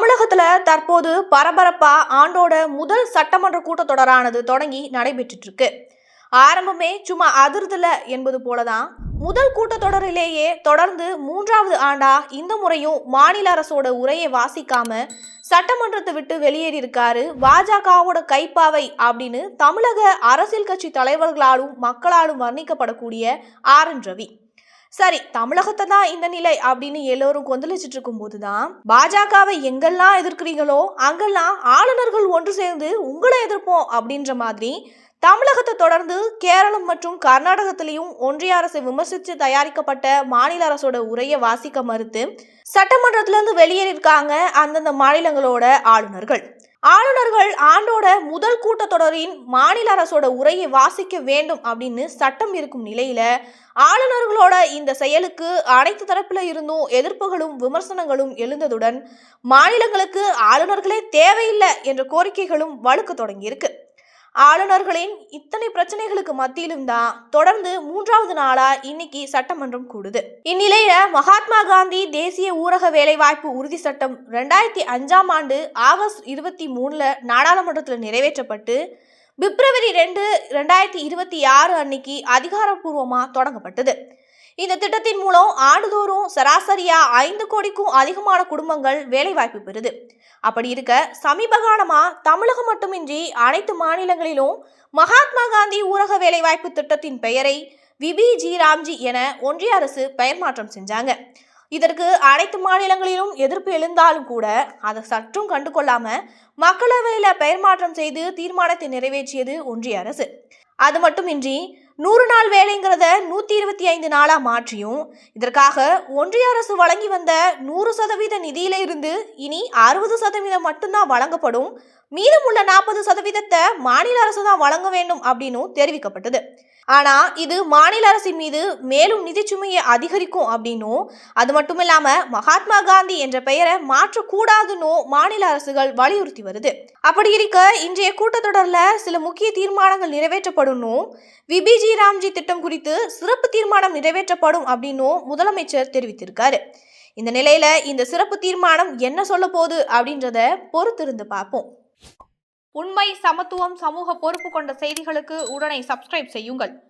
தமிழகத்துல தற்போது பரபரப்பா ஆண்டோட முதல் சட்டமன்ற கூட்டத்தொடரானது தொடங்கி நடைபெற்றுட்டு இருக்கு ஆரம்பமே சும்மா அதிர்தல என்பது போலதான். முதல் கூட்டத்தொடரிலேயே தொடர்ந்து மூன்றாவது ஆண்டா இந்த முறையும் மாநில அரசோட உரையை வாசிக்காம சட்டமன்றத்தை விட்டு வெளியேறியிருக்காரு. பாஜகவோட கைப்பாவை அப்படின்னு தமிழக அரசியல் கட்சி தலைவர்களாலும் மக்களாலும் வர்ணிக்கப்படக்கூடிய ஆர் என் ரவி. சரி தமிழகத்தை தான் இந்த நிலை அப்படின்னு எல்லோரும் கொந்தளிச்சிட்டு இருக்கும்போது தான் பாஜகவை எங்கெல்லாம் எதிர்க்கிறீங்களோ அங்கெல்லாம் ஆளுநர்கள் ஒன்று சேர்ந்து உங்களை எதிர்ப்போம் அப்படின்ற மாதிரி தமிழகத்தை தொடர்ந்து கேரளம் மற்றும் கர்நாடகத்திலையும் ஒன்றிய அரசை விமர்சித்து தயாரிக்கப்பட்ட மாநில அரசோட உரையை வாசிக்க மறுத்து சட்டமன்றத்திலிருந்து வெளியேறியிருக்காங்க அந்தந்த மாநிலங்களோட ஆளுநர்கள். ஆளுநர்கள் ஆண்டோட முதல் கூட்டத்தொடரின் மாநில அரசோட உரையை வாசிக்க வேண்டும் அப்படின்னு சட்டம் இருக்கும் நிலையில ஆளுநர்களோட இந்த செயலுக்கு அனைத்து தரப்புல இருந்தும் எதிர்ப்புகளும் விமர்சனங்களும் எழுந்ததுடன் மாநிலங்களுக்கு ஆளுநர்களே தேவையில்லை என்ற கோரிக்கைகளும் வலுக்க தொடங்கியிருக்கு. ஆளுநர்களின் இத்தனை பிரச்சனைகளுக்கு மத்தியிலும் தான் தொடர்ந்து மூன்றாவது நாளா இன்னைக்கு சட்டமன்றம் கூடுது. இந்நிலையில மகாத்மா காந்தி தேசிய ஊரக வேலைவாய்ப்பு உறுதி சட்டம் ரெண்டாயிரத்தி அஞ்சாம் ஆண்டு ஆகஸ்ட் இருபத்தி மூணுல நாடாளுமன்றத்தில் நிறைவேற்றப்பட்டு பிப்ரவரி ரெண்டு ரெண்டாயிரத்தி இருபத்தி ஆறு அன்னைக்கு அதிகாரப்பூர்வமாக தொடங்கப்பட்டது. இந்த திட்டத்தின் மூலம் ஆண்டுதோறும் சராசரியா ஐந்து கோடிக்கும் அதிகமான குடும்பங்கள் வேலைவாய்ப்பு பெறுது. அப்படி இருக்க சமீப காலமா தமிழகம் மட்டுமின்றி அனைத்து மாநிலங்களிலும் மகாத்மா காந்தி ஊரக வேலைவாய்ப்பு திட்டத்தின் பெயரை விபி ஜி ராம்ஜி என ஒன்றிய அரசு பெயர் மாற்றம் செஞ்சாங்க. இதற்கு அனைத்து மாநிலங்களிலும் எதிர்ப்பு எழுந்தாலும் கூட அதை சற்றும் கண்டுகொள்ளாம மக்களவையில பெயர் மாற்றம் செய்து தீர்மானத்தை நிறைவேற்றியது ஒன்றிய அரசு. அது மட்டுமின்றி நூறு நாள் வேலைங்கிறத நூற்றி இருபத்தி ஐந்து நாளாக மாற்றியும். இதற்காக ஒன்றிய அரசு வழங்கி வந்த நூறு சதவீத நிதியில இருந்து இனி அறுபது சதவீதம் மட்டும்தான் வழங்கப்படும். மீதமுள்ள நாற்பது சதவீதத்தை மாநில அரசு தான் வழங்க வேண்டும் அப்படின்னும் தெரிவிக்கப்பட்டது. ஆனா இது மாநில அரசின் மீது மேலும் நிதி சுமையை அதிகரிக்கும் அப்படின்னும் அது மட்டும் இல்லாம மகாத்மா காந்தி என்ற பெயரை மாற்றக்கூடாதுன்னு மாநில அரசுகள் வலியுறுத்தி வருது. அப்படி இருக்க இன்றைய கூட்டத்தொடர்ல சில முக்கிய தீர்மானங்கள் நிறைவேற்றப்படும் விபிஜி ராம்ஜி திட்டம் குறித்து சிறப்பு தீர்மானம் நிறைவேற்றப்படும் அப்படின்னும் முதலமைச்சர் தெரிவித்திருக்காரு. இந்த நிலையில இந்த சிறப்பு தீர்மானம் என்ன சொல்ல போகுது அப்படின்றத பொறுத்திருந்து பார்ப்போம். உண்மை சமத்துவம் சமூக பொறுப்பு கொண்ட செய்திகளுக்கு உடனே சப்ஸ்கிரைப் செய்யுங்கள்.